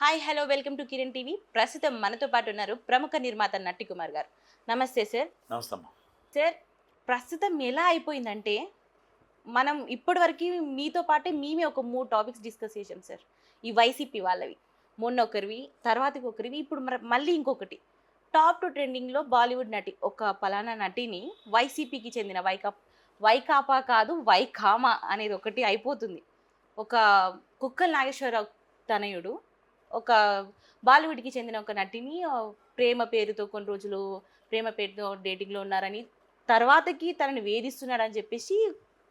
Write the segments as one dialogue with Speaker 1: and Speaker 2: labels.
Speaker 1: Hi hello welcome to Kiran TV. ప్రస్తుతం మనతో పాటు ఉన్నారు ప్రముఖ నిర్మాత నట్టి కుమార్ గారు. నమస్తే సార్.
Speaker 2: నమస్తే
Speaker 1: సార్ ప్రస్తుతం ఎలా అయిపోయిందంటే మనం ఇప్పటివరకు మీతో పాటే మేమే ఒక మూడు టాపిక్స్ డిస్కస్ చేసాం సార్. ఈ వైసీపీ వాళ్ళవి మొన్న ఒకరివి తర్వాతకి ఒకరివి ఇప్పుడు మళ్ళీ ఇంకొకటి. టాప్ టు ట్రెండింగ్లో బాలీవుడ్ నటి ఒక పలానా నటిని వైసీపీకి చెందిన వైకా వైకాపా కాదు వైకామా అనేది ఒకటి అయిపోతుంది. ఒక కుక్కల నాగేశ్వరరావు తనయుడు ఒక బాలీవుడ్కి చెందిన ఒక నటిని ప్రేమ పేరుతో కొన్ని రోజులు ప్రేమ పేరుతో డేటింగ్లో ఉన్నారని తర్వాతకి తనని వేధిస్తున్నాడని చెప్పేసి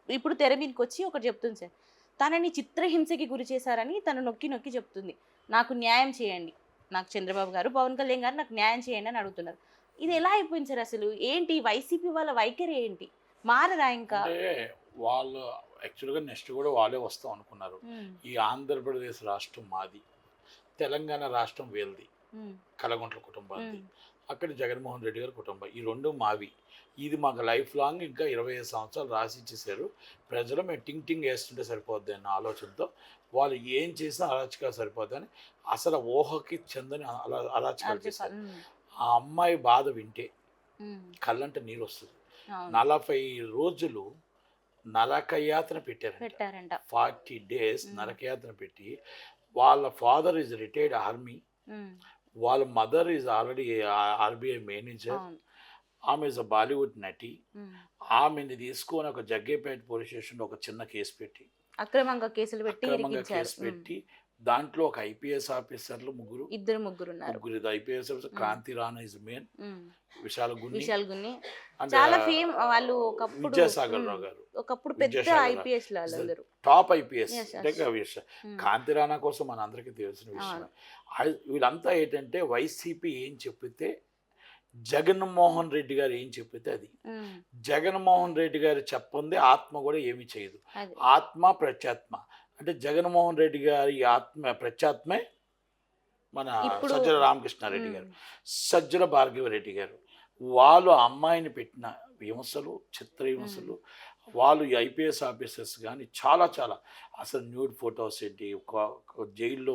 Speaker 1: ఇప్పుడు తెర మీదకి వచ్చి ఒకటి చెప్తుంది సార్. తనని చిత్రహింసకి గురి చేశారని తను నొక్కి నొక్కి చెప్తుంది. నాకు న్యాయం చేయండి. నాకు చంద్రబాబు గారు పవన్ కళ్యాణ్ గారు నాకు న్యాయం చేయండి అని అడుగుతున్నారు. ఇది ఎలా అయిపోయింది సార్ అసలు? ఏంటి? వైసీపీ వాళ్ళ వైఖరి ఏంటి? మారరా ఇంకా?
Speaker 2: వాళ్ళు యాక్చువల్గా నెక్స్ట్ కూడా వాళ్ళే వస్తాం అనుకున్నారు. ఈ ఆంధ్రప్రదేశ్ రాష్ట్రం మాది. తెలంగాణ రాష్ట్రం
Speaker 1: ఉమ్,
Speaker 2: కలగుంట్ల కుటుంబానికి అక్కడ జగన్మోహన్ రెడ్డి గారి కుటుంబం. ఈ రెండు మావి. ఇది మాకు లైఫ్ లాంగ్ ఇంకా ఇరవై ఐదు సంవత్సరాలు రాసి ఇచ్చేసారు ప్రజలు మేము టింగ్ టింగ్ వేస్తుంటే సరిపోద్ది అన్న ఆలోచనతో వాళ్ళు ఏం చేసినా అరాచకాలు సరిపోద్దని అసలు ఊహకి చెందని అలా అరాచకాలు చేశారు. ఆ అమ్మాయి బాధ వింటే కళ్ళంట నీరు వస్తుంది. నలభై రోజులు నరకయాతన పెట్టారు
Speaker 1: పెట్టారంట.
Speaker 2: Forty days. నరకయాతన పెట్టి వాళ్ళ ఫాదర్ ఇస్ రిటైర్డ్ ఆర్మీ. వాళ్ళ mother is already RBI manager. ఆమె ఇస్ అ బాలీవుడ్ నటి. ఆమెని తీసుకొని ఒక జగ్గేపేట పోలీస్ స్టేషన్లో ఒక చిన్న కేసు పెట్టి.
Speaker 1: అక్రమంగా కేసులు పెట్టి
Speaker 2: కేసు పెట్టి దాంట్లో ఒక ఐపీఎస్ ఆఫీసర్లు ముగ్గురు.
Speaker 1: ఇద్దరు ముగ్గురు ఉన్నారు
Speaker 2: ముగ్గురు IPS officer Kranti Rana is main. Vishal Gunni.
Speaker 1: Vishal Gunni.
Speaker 2: and,
Speaker 1: చాలా ఫేమ్ వాళ్ళు ఒకప్పుడు
Speaker 2: విద్యాసాగర్ రావు గారు.
Speaker 1: ఒకప్పుడు పెద్ద. IPS
Speaker 2: top IPS. Kanti Rana కోసం మన అందరికీ తెలిసిన విషయం. వీళ్ళంతా ఏంటంటే వైసీపీ ఏం చెప్పితే జగన్మోహన్ రెడ్డి గారు ఏం చెప్పితే అది. జగన్మోహన్ రెడ్డి గారు చెప్పంది ఆత్మ కూడా ఏమీ చేయదు. ఆత్మ ప్రత్యాత్మ. అంటే జగన్మోహన్ రెడ్డి గారి ఆత్మ ప్రత్యాత్మే మన సజ్జల రామకృష్ణారెడ్డి గారు సజ్జల భార్గవ రెడ్డి గారు. వాళ్ళు అమ్మాయిని పెట్టిన విమర్శలు చిత్ర విమర్శలు వాళ్ళు ఈ ఐపీఎస్ ఆఫీసర్స్ కానీ చాలా చాలా అసలు న్యూడ్ ఫొటోస్ ఏంటి జైల్లో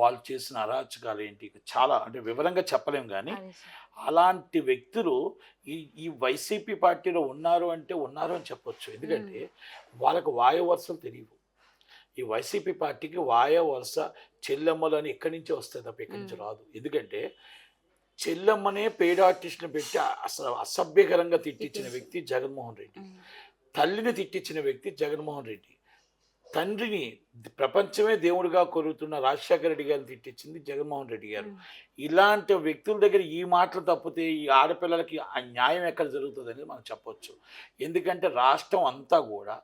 Speaker 2: వాళ్ళు చేసిన అరాచకాలు ఏంటి చాలా అంటే వివరంగా చెప్పలేం కానీ. అలాంటి వ్యక్తులు ఈ ఈ వైసీపీ పార్టీలో ఉన్నారు అంటే ఉన్నారు అని చెప్పొచ్చు. ఎందుకంటే వాళ్ళకు వాయు వరుసలు తెలియవు. ఈ వైసీపీ పార్టీకి వాయ వరుస చెల్లెమ్మలు అని ఎక్కడి నుంచి వస్తుంది తప్ప ఎక్కడి నుంచి. రాదు. ఎందుకంటే చెల్లెమ్మనే పెయిడ్ ఆర్టిస్ట్ని పెట్టి అసలు అసభ్యకరంగా తిట్టించిన. వ్యక్తి జగన్మోహన్ రెడ్డి. తల్లిని తిట్టించిన వ్యక్తి జగన్మోహన్ రెడ్డి. తండ్రిని ప్రపంచమే దేవుడిగా కొరుగుతున్న రాజశేఖర రెడ్డి గారిని తిట్టించింది జగన్మోహన్ రెడ్డి గారు. ఇలాంటి వ్యక్తుల దగ్గర ఈ మాటలు తప్పితే ఈ ఆడపిల్లలకి ఆ న్యాయం ఎక్కడ జరుగుతుంది అనేది మనం చెప్పొచ్చు. ఎందుకంటే రాష్ట్రం అంతా కూడా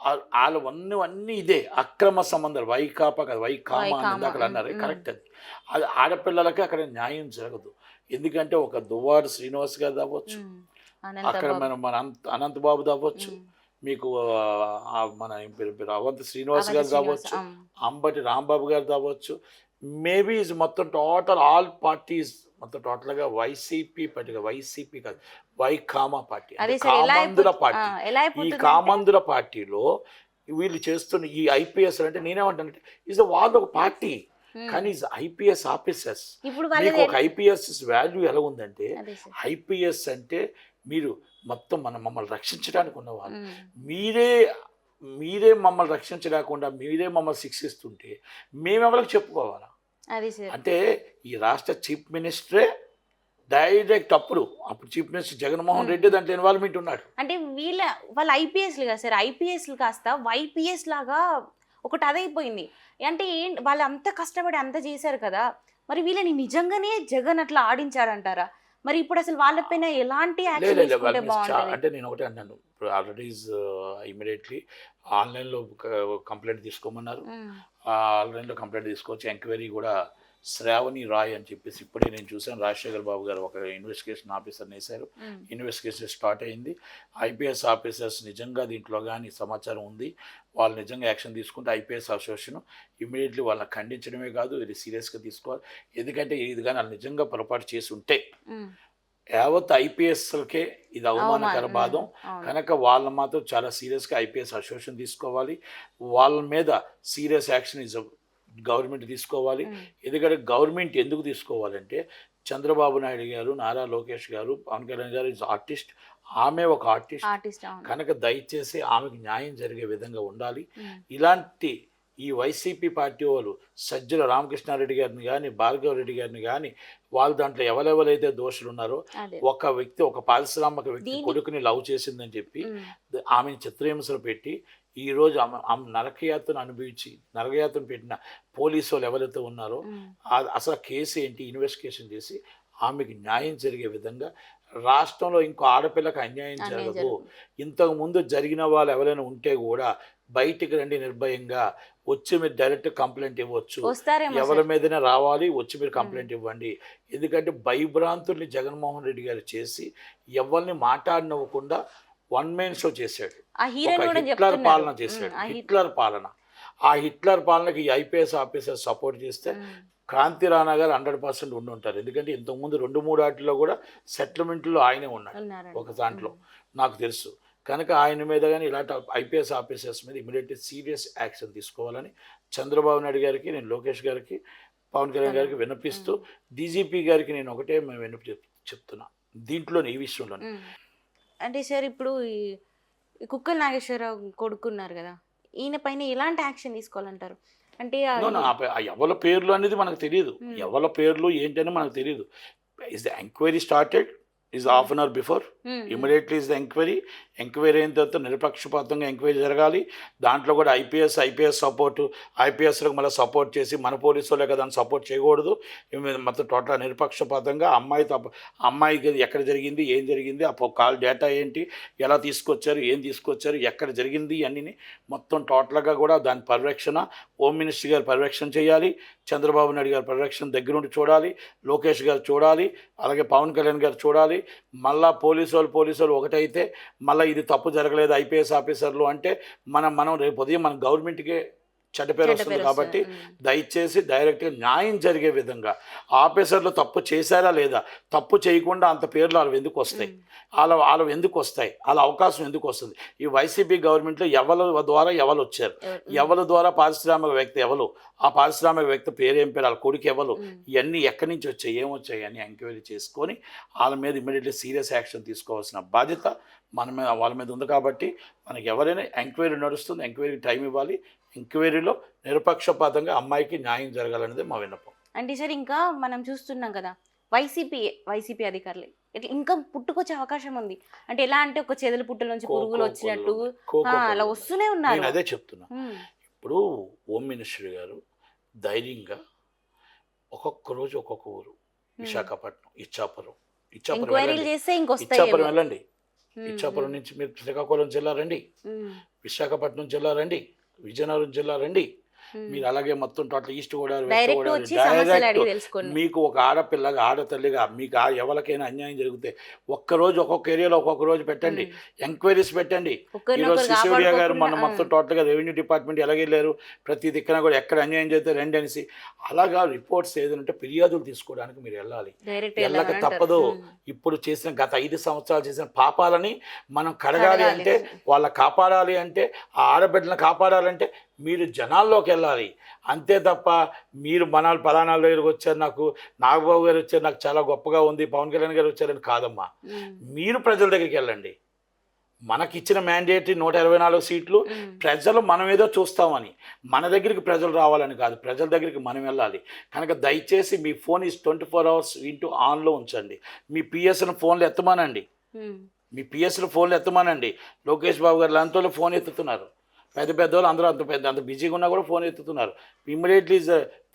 Speaker 2: ఆ- వాళ్ళవన్నీ అన్నీ ఇదే అక్రమ సంబంధాలు. వైకాపా కదా వైకామా అని
Speaker 1: వైకామా,
Speaker 2: ఇందాక అన్నారు. కరెక్ట్ అది. అది ఆడపిల్లలకి అక్కడ న్యాయం జరగదు. ఎందుకంటే ఒక దువ్వాడు శ్రీనివాస్ గారు అవ్వచ్చు
Speaker 1: ఉమ్,
Speaker 2: అక్కడ. మన మన అనంత అనంతబాబు అవ్వచ్చు
Speaker 1: ఉమ్,
Speaker 2: మీకు మన ఏం పేరు పేరు అవంతి శ్రీనివాస్ గారు
Speaker 1: అవును.
Speaker 2: అంబటి రాంబాబు గారు అవ్వచ్చు మేబీ ఇస్ మొత్తం టోటల్ ఆల్ పార్టీస్ మొత్తం టోటల్గా వైసీపీ పార్టీ వైసీపీ కాదు వైకామా పార్టీ. కామందుల పార్టీ. ఈ కామందుల పార్టీలో వీళ్ళు చేస్తున్న ఈ ఐపీఎస్ అంటే నేనేమంటానంటే ఇస్ వాళ్ళ ఒక పార్టీ కానీ ఇస్ ఐపీఎస్ ఆఫీసర్స్ మీకు ఒక ఐపీఎస్ వాల్యూ ఎలా ఉందంటే ఐపీఎస్ అంటే మీరు మొత్తం మన మమ్మల్ని రక్షించడానికి ఉన్నవాళ్ళు.
Speaker 1: ఉమ్,
Speaker 2: మీరే మీరే మమ్మల్ని రక్షించలేకుండా మీరే మమ్మల్ని శిక్షిస్తుంటే మేమెవరికి చెప్పుకోవాలా?
Speaker 1: అదే సార్
Speaker 2: అంటే ఈ రాష్ట్ర చీఫ్ మినిస్టరే డైరెక్ట్ అప్పుడు అప్పుడు చీఫ్ మినిస్టర్ జగన్మోహన్ రెడ్డి దాంట్లో ఇన్వాల్వ్మెంట్ ఉన్నాడు.
Speaker 1: అంటే వీళ్ళ వాళ్ళ ఐపీఎస్లు కదా సార్ ఐపీఎస్లు కాస్త వైపీఎస్ లాగా ఒకటి అదైపోయింది. అంటే ఏం వాళ్ళు అంత కష్టపడి అంత చేశారు కదా మరి వీళ్ళని నిజంగానే జగన్ అట్లా ఆడించారంటారా మరి ఇప్పుడు అసలు వాళ్ళపైన ఎలాంటి
Speaker 2: వాళ్ళ చా-
Speaker 1: బాగుంటుంది?
Speaker 2: అంటే నేను ఒకటే అన్నాను. ఆల్రెడీ ఇమీడియట్లీ ఆన్లైన్లో కంప్లైంట్ తీసుకోమన్నారు. ఆన్లైన్లో కంప్లైంట్ తీసుకోవచ్చు. ఎంక్వైరీ కూడా శ్రావణి రాయ్ అని చెప్పేసి ఇప్పుడే నేను చూశాను. రాజశేఖర్ బాబు గారు ఒక ఇన్వెస్టిగేషన్ ఆఫీసర్ని వేశారు ఇన్వెస్టిగేషన్ స్టార్ట్ అయింది. ఐపీఎస్ ఆఫీసర్స్ నిజంగా దీంట్లో కానీ సమాచారం ఉంది. వాళ్ళు నిజంగా యాక్షన్ తీసుకుంటే ఐపీఎస్ అసోసియేషన్ ఇమీడియట్లీ వాళ్ళని ఖండించడమే కాదు ఇది సీరియస్గా తీసుకోవాలి. ఎందుకంటే ఇది కానీ వాళ్ళు నిజంగా పొరపాటు చేసి ఉంటే యావత్ ఐపీఎస్లకే ఇది అవమానకర
Speaker 1: అవమానం,
Speaker 2: బాధం. కనుక వాళ్ళ మాత్రం చాలా సీరియస్గా ఐపీఎస్ అసోసియేషన్ తీసుకోవాలి. వాళ్ళ మీద సీరియస్ యాక్షన్ ఇస్ గవర్నమెంట్ తీసుకోవాలి. ఎందుకంటే గవర్నమెంట్ ఎందుకు తీసుకోవాలంటే చంద్రబాబు నాయుడు గారు నారా లోకేష్ గారు పవన్ కళ్యాణ్ గారు ఇస్ ఆర్టిస్ట్. ఆమె ఒక ఆర్టిస్ట్. కనుక దయచేసి ఆమెకు న్యాయం జరిగే విధంగా ఉండాలి. ఇలాంటి ఈ వైసీపీ పార్టీ వాళ్ళు సజ్జల రామకృష్ణారెడ్డి గారిని కానీ భార్గవ రెడ్డి గారిని కానీ వాళ్ళు దాంట్లో ఎవరెవరైతే దోషులు ఉన్నారో ఒక వ్యక్తి ఒక పారిశ్రామిక వ్యక్తి కొడుకుని లవ్ చేసిందని చెప్పి ఆమెను చిత్రహింసలు పెట్టి ఈ రోజు ఆమె ఆమె నరకయాత్రను అనుభవించి నరకయాత్రను పెట్టిన పోలీసు వాళ్ళు ఎవరైతే ఉన్నారో అసలు కేసు ఏంటి? ఇన్వెస్టిగేషన్ చేసి ఆమెకి న్యాయం జరిగే విధంగా రాష్ట్రంలో ఇంకో ఆడపిల్లకి అన్యాయం జరగదు. ఇంతకు ముందు జరిగిన వాళ్ళు ఎవరైనా ఉంటే కూడా బయటికి రండి నిర్భయంగా వచ్చి మీరు డైరెక్ట్ కంప్లైంట్ ఇవ్వచ్చు. ఎవరి. మీదనే రావాలి వచ్చి మీరు కంప్లైంట్ ఇవ్వండి. ఎందుకంటే భయభ్రాంతుల్ని జగన్మోహన్ రెడ్డి గారు చేసి ఎవరిని మాట్లాడినవ్వకుండా వన్ మెయిన్ షో చేశాడు. హిట్లర్ పాలన చేశాడు. హిట్లర్ పాలన. ఆ హిట్లర్ పాలనకి ఈ ఐపీఎస్ ఆఫీసర్ సపోర్ట్ చేస్తే క్రాంతి రాణా గారు హండ్రెడ్ పర్సెంట్ ఉండి ఉంటారు. ఎందుకంటే ఇంతకుముందు రెండు మూడు వాటిలో కూడా సెటిల్మెంట్లో ఆయనే ఉన్నాడు. ఒక దాంట్లో. నాకు తెలుసు. కనుక ఆయన మీద కానీ ఇలాంటి ఐపీఎస్ ఆఫీసర్స్ మీద ఇమీడియట్లీ సీరియస్ యాక్షన్ తీసుకోవాలని చంద్రబాబు నాయుడు గారికి నేను లోకేష్ గారికి పవన్ కళ్యాణ్ గారికి విన్నపిస్తూ డీజీపీ గారికి నేను ఒకటే మేము విన్నపి చెప్- చెప్తున్నా. దీంట్లోనే ఈ విషయంలోనే.
Speaker 1: ఉమ్. అంటే సార్ ఇప్పుడు ఈ కుక్కల నాగేశ్వరరావు కొడుకున్నారు కదా ఈయన పైన ఎలాంటి యాక్షన్ తీసుకోవాలంటారు? అంటే
Speaker 2: ఎవరి పేర్లు అనేది మనకు తెలియదు. ఎవరి పేర్లు ఏంటని మనకు తెలియదు is the enquiry started is half an hour before immediately is the enquiry enquiry అయిన తర్వాత నిరపక్షపాతంగా ఎంక్వైరీ జరగాలి. దాంట్లో కూడా ఐపీఎస్ ఐపీఎస్ సపోర్టు ఐపీఎస్లకు మళ్ళీ సపోర్ట్ చేసి మన పోలీసు వాళ్ళే దాన్ని సపోర్ట్ చేయకూడదు. మొత్తం టోటల్ నిరపక్షపాతంగా అమ్మాయి తప్ప అమ్మాయికి ఎక్కడ జరిగింది ఏం జరిగింది ఆ కాల్ డేటా ఏంటి ఎలా తీసుకొచ్చారు ఏం తీసుకొచ్చారు ఎక్కడ జరిగింది అన్నీ మొత్తం టోటల్గా కూడా దాని పరిరక్షణ హోమ్ మినిస్టర్ గారు పరిరక్షణ చేయాలి. చంద్రబాబు నాయుడు గారు పరిరక్షణ దగ్గరుండి చూడాలి. లోకేష్ గారు చూడాలి. అలాగే పవన్ కళ్యాణ్ గారు చూడాలి. మళ్ళా పోలీసు వాళ్ళు పోలీసు వాళ్ళు ఒకటైతే మళ్ళీ ఇది తప్పు జరగలేదు ఐపీఎస్ ఆఫీసర్లు అంటే మనం మనం రేపు ఉదయం మన గవర్నమెంట్కే చెడ్డ పేరు
Speaker 1: చెడ్డ
Speaker 2: వస్తుంది కాబట్టి దయచేసి డైరెక్ట్గా న్యాయం జరిగే విధంగా ఆఫీసర్లు తప్పు చేశారా లేదా తప్పు చేయకుండా అంత పేర్లు వాళ్ళవి ఎందుకు వస్తాయి? వాళ్ళ వాళ్ళ ఎందుకు వస్తాయి? వాళ్ళ అవకాశం ఎందుకు వస్తుంది? ఈ వైసీపీ గవర్నమెంట్లో ఎవరి ద్వారా ఎవరు వచ్చారు?
Speaker 1: ఎవరు-
Speaker 2: ద్వారా పారిశ్రామిక వ్యక్తి ఎవరు ఆ పారిశ్రామిక వ్యక్తి పేరు ఏం పేరు వాళ్ళ కొడుకు ఎవరు ఇవన్నీ ఎక్కడి నుంచి వచ్చాయి? ఏమొచ్చాయి? అని ఎంక్వైరీ చేసుకొని వాళ్ళ మీద ఇమీడియట్లీ సీరియస్ యాక్షన్ తీసుకోవాల్సిన బాధ్యత మన మీద వాళ్ళ మీద ఉంది కాబట్టి మనకి ఎవరైనా ఎంక్వైరీ నడుస్తుంది ఎంక్వైరీకి టైం ఇవ్వాలి. ఎంక్వైరీలో నిరపక్షపాతంగా అమ్మాయికి న్యాయం జరగాలనేది మా విన్నపం.
Speaker 1: అంటే సార్ ఇంకా మనం చూస్తున్నాం కదా వైసీపీ వైసీపీ అధికారులు. ఇట్లా ఇంకా పుట్టుకొచ్చే అవకాశం ఉంది. అంటే ఎలా అంటే ఒక చెదల పుట్టల నుంచి పురుగులు వచ్చినట్టు అలా. వస్తూనే ఉన్నారు.
Speaker 2: నేను అదే చెప్తున్నా. ఇప్పుడు హోమ్ మినిస్టర్ గారు ధైర్యంగా ఒక్కొక్క రోజు ఒక్కొక్క ఊరు విశాఖపట్నం ఇచ్చాపురం. ఇచ్చాపురం వెళ్ళండి. ఇచ్చాపురం నుంచి మీరు శ్రీకాకుళం జిల్లా రండి. విశాఖపట్నం జిల్లా రండి. విజయనగరం జిల్లా రండి. మీరు అలాగే మొత్తం టోటల్ ఈస్ట్ గోదావరి
Speaker 1: డైరెక్ట్
Speaker 2: మీకు ఒక ఆడపిల్లగా ఆడతల్లిగా మీకు ఆ ఎవరికైనా అన్యాయం జరిగితే ఒక్క రోజు ఒక్కొక్క ఏరియాలో ఒక్కొక్క రోజు పెట్టండి. ఎంక్వైరీస్ పెట్టండి. ఈరోజు సిసోడియా గారు మన మొత్తం టోటల్గా రెవెన్యూ డిపార్ట్మెంట్ ఎలాగెళ్ళారు ప్రతి దిక్కున కూడా ఎక్కడ అన్యాయం చేస్తే రండి అనేసి. అలాగా రిపోర్ట్స్ ఏదంటే ఫిర్యాదులు తీసుకోవడానికి మీరు వెళ్ళాలి. వెళ్ళక తప్పదు. ఇప్పుడు చేసిన గత ఐదు సంవత్సరాలు చేసిన పాపాలని మనం కడగాలి
Speaker 1: కడగాలి.
Speaker 2: అంటే వాళ్ళ కాపాడాలి అంటే ఆ ఆడబిడ్డలను కాపాడాలంటే మీరు జనాల్లోకి వెళ్ళాలి అంతే తప్ప మీరు మనాలు పలానాల దగ్గరికి వచ్చారు నాకు నాగబాబు గారు వచ్చారు నాకు చాలా గొప్పగా ఉంది పవన్ కళ్యాణ్ గారు వచ్చారని కాదమ్మా. మీరు ప్రజల దగ్గరికి వెళ్ళండి. మనకిచ్చిన మ్యాండేటరీ నూట ఇరవై నాలుగు సీట్లు. ప్రజలు మనం ఏదో చూస్తామని. మన దగ్గరికి ప్రజలు రావాలని కాదు ప్రజల దగ్గరికి మనం వెళ్ళాలి. కనుక దయచేసి మీ phone is twenty four hours into ఆన్లో ఉంచండి. మీ పిఎస్ఎన్ ఫోన్లు ఎత్తమానండి. మీ పిఎస్ఎల్ ఫోన్లు ఎత్తమానండి. లోకేష్ బాబు గారు లాంటి వాళ్ళు ఫోన్ ఎత్తుతున్నారు. పెద్ద పెద్ద వాళ్ళు అందరూ అంత పెద్ద అంత బిజీగా ఉన్నా కూడా ఫోన్ ఎత్తుతున్నారు. ఇమ్మీడియట్లీ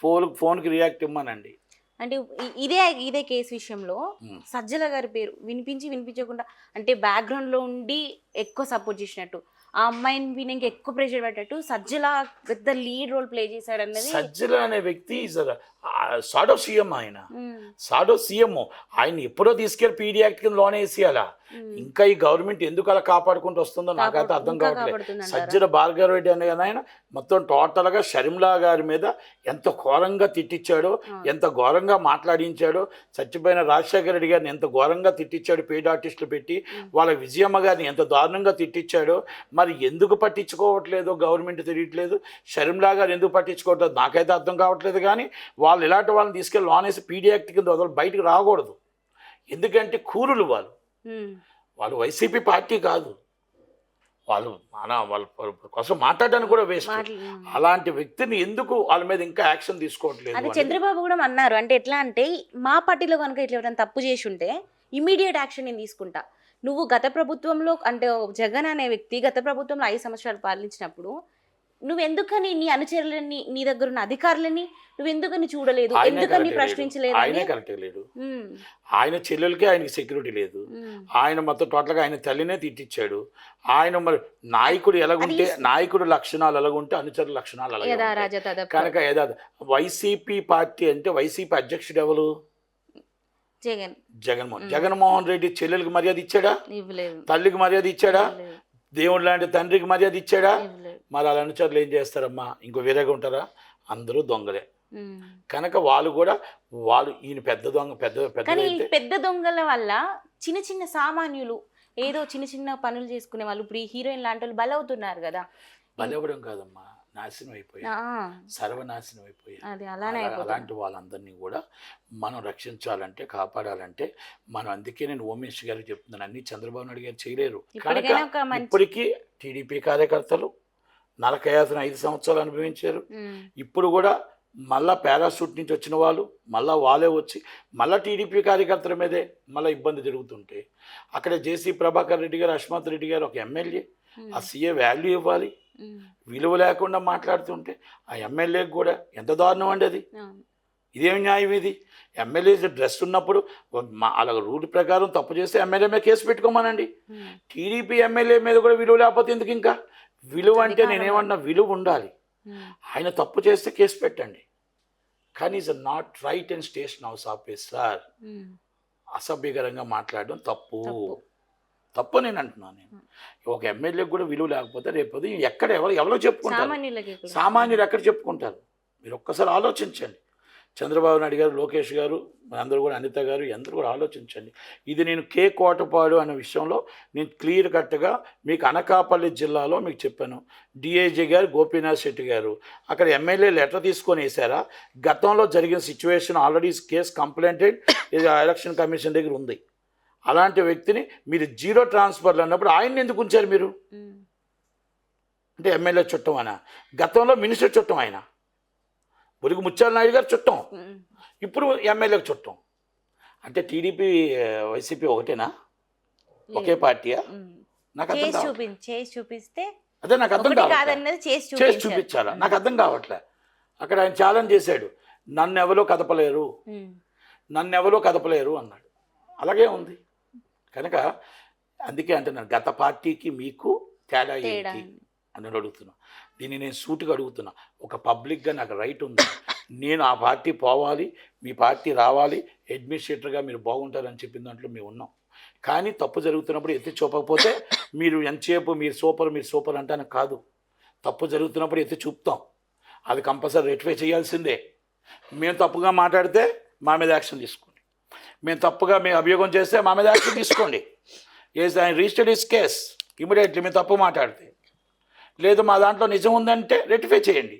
Speaker 2: ఫోన్ ఫోన్కి రియాక్ట్ ఇవ్వమానండి
Speaker 1: అంటే ఇదే ఇదే కేసు విషయంలో
Speaker 2: ఉమ్.
Speaker 1: సజ్జల గారి పేరు వినిపించి వినిపించకుండా అంటే background లో ఉండి ఎక్కువ సపోర్ట్ చేసినట్టు. ఆ అమ్మాయిని విని ఇంకా ఎక్కువ ప్రెషర్ పెట్టట్టు సజ్జల పెద్ద లీడ్ రోల్ ప్లే చేశాడు అన్నది
Speaker 2: సజ్జల అనే వ్యక్తి సాడో సీఎం ఆయన సాడో సీఎం ఆయన ఎప్పుడో తీసుకెళ్ళి పీడీ యాక్ట్ కింద లోన్ వేసేయాలా. ఇంకా ఈ గవర్నమెంట్ ఎందుకు అలా కాపాడుకుంటూ వస్తుందో నాకైతే అర్థం కావట్లేదు? సజ్జల భార్గవ రెడ్డి అనే ఆయన మొత్తం టోటల్గా షర్మిలా గారి మీద ఎంత ఘోరంగా తిట్టించాడో. ఎంత ఘోరంగా మాట్లాడించాడో చచ్చిపోయిన రాజశేఖర రెడ్డి గారిని ఎంత ఘోరంగా తిట్టించాడు పేద ఆర్టిస్టులు పెట్టి. వాళ్ళ విజయమ్మ గారిని ఎంత దారుణంగా తిట్టించాడో మరి మరి ఎందుకు పట్టించుకోవట్లేదో? గవర్నమెంట్ తెలియట్లేదు. షర్మిలా గారు ఎందుకు పట్టించుకోవట్లేదు? నాకైతే అర్థం కావట్లేదు కానీ వాళ్ళు ఇలాంటి వాళ్ళని తీసుకెళ్ళి లోన్ వేసి పీడీ యాక్ట్ కింద వదలు బయటకు రాకూడదు. ఎందుకంటే కూరులు వాళ్ళు. వాళ్ళు వైసీపీ పార్టీ కాదు. వాళ్ళు మన వాళ్ళ కోసం మాట్లాడడానికి కూడా వేస్ట్. అలాంటి వ్యక్తిని ఎందుకు వాళ్ళ మీద ఇంకా యాక్షన్ తీసుకోవట్లేదు
Speaker 1: అదే. చంద్రబాబు కూడా అన్నారు. అంటే ఎట్లా అంటే మా పార్టీలో కనుక ఇట్లా ఎవరైనా తప్పు చేసి ఉంటే ఇమీడియట్ యాక్షన్ నేను తీసుకుంటా. నువ్వు గత ప్రభుత్వంలో అంటే జగన్ అనే వ్యక్తి గత ప్రభుత్వంలో ఐదు సంవత్సరాలు పాలించినప్పుడు నువ్వు ఎందుకని నీ అనుచరులని నీ దగ్గర ఉన్న అధికారులని నువ్వు ఎందుకని చూడలేదు ఎందుకని. ప్రశ్నించలేదు
Speaker 2: ఆయనే కరెక్ట్ లేడు. ఆయన చెల్లెలకి ఆయనకి సెక్యూరిటీ లేదు. ఆయన మొత్తం టోటల్గా ఆయన తల్లినే తిట్టించాడు. ఆయన మరి నాయకుడు ఎలాగుంటే నాయకుడు లక్షణాలు ఎలాగుంటే అనుచరుల లక్షణాలు అలాగే. కనుక ఏదా వైసీపీ పార్టీ అంటే వైసీపీ అధ్యక్షుడు ఎవరు?
Speaker 1: జగన్.
Speaker 2: జగన్మోహన్. జగన్మోహన్ రెడ్డి చెల్లెలకు మర్యాద ఇచ్చాడా?
Speaker 1: ఇవ్వలేదు.
Speaker 2: తల్లికి మర్యాద ఇచ్చాడా? దేవుడు లాంటి తండ్రికి మర్యాద ఇచ్చాడా. మరి వాళ్ళ అనుచరులు ఏం చేస్తారమ్మా? ఇంకో వేరేగా ఉంటారా? అందరూ దొంగలే. కనుక వాళ్ళు కూడా వాళ్ళు ఈయన పెద్ద దొంగ పెద్ద పెద్ద
Speaker 1: దొంగల వల్ల చిన్న చిన్న సామాన్యులు ఏదో చిన్న చిన్న పనులు చేసుకునే వాళ్ళు ఇప్పుడు ఈ హీరోయిన్ లాంటి వాళ్ళు బలవుతున్నారు కదా.
Speaker 2: బలవడం కాదమ్మా. నాశనం అయిపోయాయి సర్వనాశనం
Speaker 1: అయిపోతుంది.
Speaker 2: అలాంటి వాళ్ళందరినీ కూడా మనం రక్షించాలంటే కాపాడాలంటే మనం అందుకే నేను ఓం మినిస్టర్ గారికి చెప్తున్నాను. అన్ని చంద్రబాబు నాయుడు గారు చేయలేరు. ఇప్పటికీ టీడీపీ కార్యకర్తలు నరకయాతన ఐదు సంవత్సరాలు అనుభవించారు. ఇప్పుడు కూడా మళ్ళా పారాషూట్ నుంచి వచ్చిన వాళ్ళు మళ్ళా వాళ్ళే వచ్చి మళ్ళా టీడీపీ కార్యకర్తల మీదే మళ్ళీ ఇబ్బంది జరుగుతుంటే అక్కడ జేసీ ప్రభాకర్ రెడ్డి గారు అశ్మత్ రెడ్డి గారు ఒక ఎమ్మెల్యే ఆ సీఏ వాల్యూ ఇవ్వాలి. విలువ లేకుండా మాట్లాడుతుంటే ఆ ఎమ్మెల్యేకి కూడా ఎంత దారుణం అండి అది. ఇదేం న్యాయం ఇది? ఎమ్మెల్యే డ్రెస్ ఉన్నప్పుడు అలా రూల్ ప్రకారం తప్పు చేస్తే ఎమ్మెల్యే మీద కేసు పెట్టుకోమనండి. టీడీపీ ఎమ్మెల్యే మీద కూడా విలువ లేకపోతే ఎందుకు ఇంకా? విలువ అంటే. నేనేమన్నా విలువ ఉండాలి. ఆయన తప్పు చేస్తే కేసు పెట్టండి. కానీ is not right and station house officer అసభ్యకరంగా మాట్లాడడం తప్పు.
Speaker 1: తప్పు.
Speaker 2: నేను అంటున్నాను నేను. ఒక ఎమ్మెల్యేకి కూడా విలువ లేకపోతే రేపు ఎక్కడ ఎవరు ఎవరో చెప్పుకుంటారు. సామాన్యులు ఎక్కడ చెప్పుకుంటారు? మీరు ఒక్కసారి ఆలోచించండి. చంద్రబాబు నాయుడు గారు లోకేష్ గారు అందరూ కూడా అనిత గారు అందరూ కూడా ఆలోచించండి. ఇది నేను కే కోటపాడు అనే విషయంలో నేను క్లియర్ కట్గా మీకు అనకాపల్లి జిల్లాలో మీకు చెప్పాను. డిఐజీ గారు గోపీనాథ్ శెట్టి గారు. అక్కడ ఎమ్మెల్యే లెటర్ తీసుకొని వేశారా? గతంలో జరిగిన సిచ్యువేషన్ ఆల్రెడీ కేసు కంప్లైంటెడ్ ఇది ఎలక్షన్ కమిషన్ దగ్గర ఉంది. అలాంటి వ్యక్తిని మీరు జీరో ట్రాన్స్ఫర్లు అన్నప్పుడు ఆయన్ని ఎందుకు ఉంచారు మీరు? అంటే ఎమ్మెల్యే చుట్టం ఆయన. గతంలో మినిస్టర్ చుట్టం ఆయన. మురుగు ముత్యాల నాయుడు గారు చుట్టం. ఇప్పుడు ఎమ్మెల్యేకి చుట్టం. అంటే టీడీపీ వైసీపీ ఒకటేనా? ఒకే. పార్టీయా. నాకు అర్థం
Speaker 1: చూపిస్తే
Speaker 2: అదే నాకు అర్థం
Speaker 1: ఒకటి
Speaker 2: కావట్లే.
Speaker 1: కాదన్నది చేసి చూపించాలి.
Speaker 2: నాకు అర్థం కావట్లే. అక్కడ ఆయన ఛాలెంజ్ చేశాడు. నన్ను ఎవరో కదపలేరు. నన్ను ఎవరో కదపలేరు అన్నాడు. అలాగే ఉంది. కనుక అందుకే అంటున్నాను గత పార్టీకి మీకు తేడా ఏంటి? అని అడుగుతున్నా. దీన్ని నేను సూటిగా అడుగుతున్నా. ఒక పబ్లిక్గా నాకు రైట్ ఉంది. నేను ఆ పార్టీ పోవాలి మీ పార్టీ రావాలి అడ్మినిస్ట్రేటర్గా మీరు బాగుంటారని చెప్పిన దాంట్లో మేము ఉన్నాం. కానీ తప్పు జరుగుతున్నప్పుడు ఎత్తి చూపకపోతే మీరు ఎంతసేపు మీరు సూపర్ మీరు సూపర్ అంటాను కాదు. తప్పు జరుగుతున్నప్పుడు ఎత్తి చూపుతాం. అది కంపల్సరీ రెటిఫై చేయాల్సిందే. మేము తప్పుగా మాట్లాడితే మా మీద యాక్షన్ తీసుకోండి. మేము తప్పుగా మేము అభియోగం చేస్తే మా మీద యాక్షన్ తీసుకోండి. ఎస్ ఆయన రిజిస్టర్డ్ ఇస్ కేస్ ఇమీడియట్లీ మేము తప్పు మాట్లాడితే. లేదు మా దాంట్లో నిజం ఉందంటే రెటిఫై చేయండి.